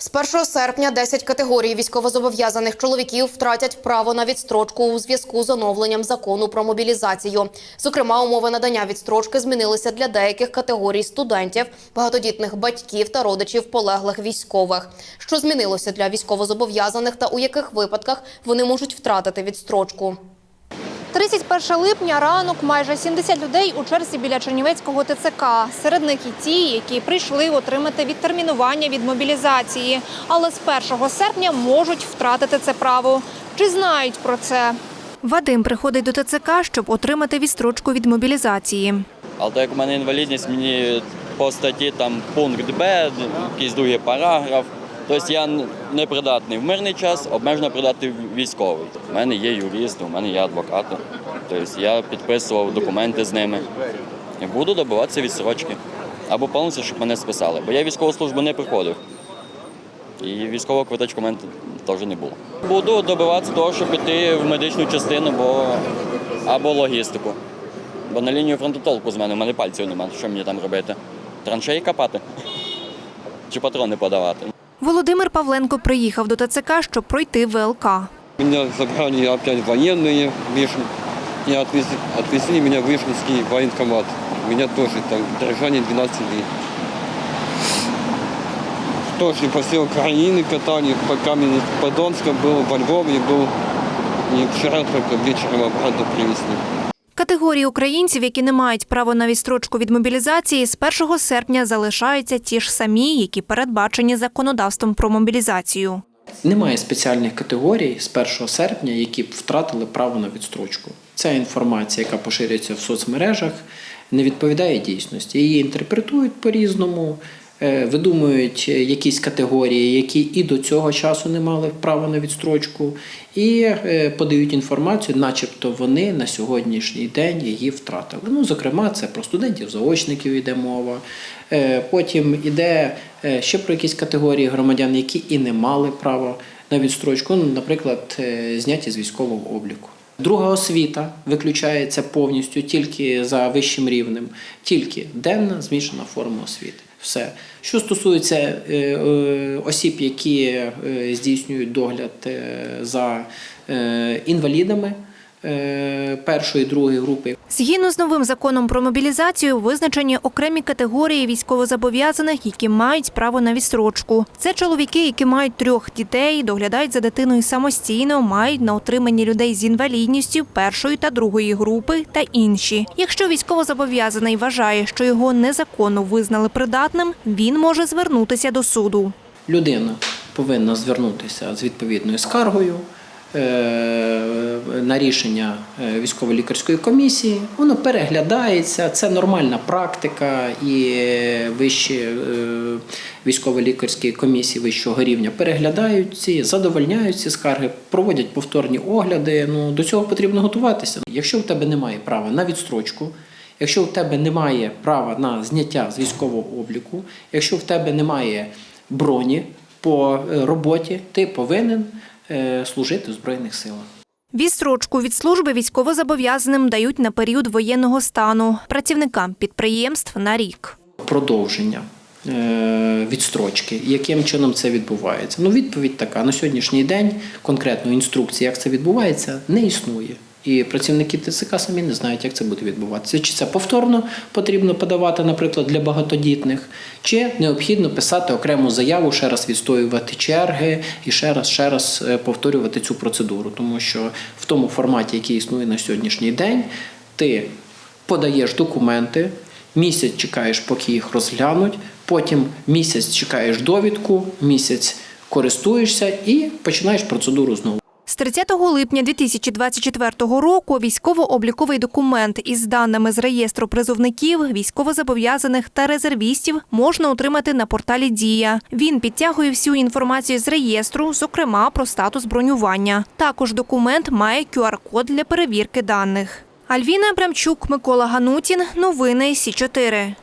З 1 серпня 10 категорій військовозобов'язаних чоловіків втратять право на відстрочку у зв'язку з оновленням закону про мобілізацію. Зокрема, умови надання відстрочки змінилися для деяких категорій студентів, багатодітних батьків та родичів полеглих військових. Що змінилося для військовозобов'язаних та у яких випадках вони можуть втратити відстрочку? 31 липня ранок майже 70 людей у черзі біля Чернівецького ТЦК. Серед них і ті, які прийшли отримати відтермінування від мобілізації, але з 1 серпня можуть втратити це право. Чи знають про це? Вадим приходить до ТЦК, щоб отримати відстрочку від мобілізації. Але так як в мене інвалідність, мені по статті там пункт Б, якийсь другий параграф. Тобто я не придатний в мирний час, обмежено придатний в військовий. У мене є юрист, у мене є адвокат. Тобто я підписував документи з ними. І буду добиватися відсрочки. Або повністю, щоб мене списали. Бо я військову службу не приходив. І військового квиточку в мене теж не було. Буду добиватися того, щоб піти в медичну частину бо... або логістику. Бо на лінію фронту толку з мене, у мене пальців немає. Що мені там робити? Траншеї копати? Чи патрони подавати? Володимир Павленко приїхав до ТЦК, щоб пройти ВЛК. Меня забрали опять военные, Вишн... и отвезли, отвезли меня в Вишнинский военкомат. Меня тоже там держали 12 дней. Тоже по всей Украине катали, по Каменных Подонска был, во Львове был. И вчера только вечером обратно привезли. Категорії українців, які не мають права на відстрочку від мобілізації, з 1 серпня залишаються ті ж самі, які передбачені законодавством про мобілізацію. Немає спеціальних категорій з 1 серпня, які б втратили право на відстрочку. Ця інформація, яка поширюється в соцмережах, не відповідає дійсності. Її інтерпретують по-різному, е, видумують якісь категорії, які і до цього часу не мали права на відстрочку, і е, подають інформацію, начебто вони на сьогоднішній день її втратили. Ну, зокрема, це про студентів-заочників йде мова. Е, Потім іде е, ще про якісь категорії громадян, які і не мали права на відстрочку, ну, наприклад, е, зняті з військового обліку. Друга освіта виключається повністю тільки за вищим рівнем, тільки денна змішана форма освіти. Все. Що стосується е, е, осіб, які е, здійснюють догляд за інвалідами першої другої групи, Згідно з новим законом про мобілізацію, визначені окремі категорії військовозобов'язаних, які мають право на відстрочку. Це чоловіки, які мають трьох дітей, доглядають за дитиною самостійно, мають на утриманні людей з інвалідністю першої та другої групи та інші. Якщо військовозобов'язаний вважає, що його незаконно визнали придатним, він може звернутися до суду. людина повинна звернутися з відповідною скаргою е, на рішення е, військово-лікарської комісії. Воно переглядається, це нормальна практика, і вищі е, військово-лікарські комісії вищого рівня переглядають ці, задовольняють ці скарги, проводять повторні огляди. Ну, до цього потрібно готуватися. Якщо в тебе немає права на відстрочку, Якщо в тебе немає права на зняття з військового обліку, якщо в тебе немає броні по е, роботі, ти повинен е, служити в Збройних силах. Відстрочку від служби військовозобов'язаним дають на період воєнного стану працівникам підприємств на рік. Продовження е, відстрочки. Яким чином це відбувається? Ну, відповідь така: на сьогоднішній день конкретної інструкції, як це відбувається, не існує. І працівники ТЦК самі не знають, як це буде відбуватися. Чи це повторно потрібно подавати, наприклад, для багатодітних, чи необхідно писати окрему заяву, ще раз відстоювати черги і ще раз, ще раз е, повторювати цю процедуру. Тому що в тому форматі, який існує на сьогоднішній день, ти подаєш документи, місяць чекаєш, поки їх розглянуть, потім місяць чекаєш довідку, місяць користуєшся і починаєш процедуру знову. З 30 липня 2024 року військово-обліковий документ із даними з реєстру призовників, військовозобов'язаних та резервістів можна отримати на порталі Дія. Він підтягує всю інформацію з реєстру, зокрема про статус бронювання. Також документ має QR-код для перевірки даних. Альвіна Абрамчук, Микола Ганутін. Новини Сі 4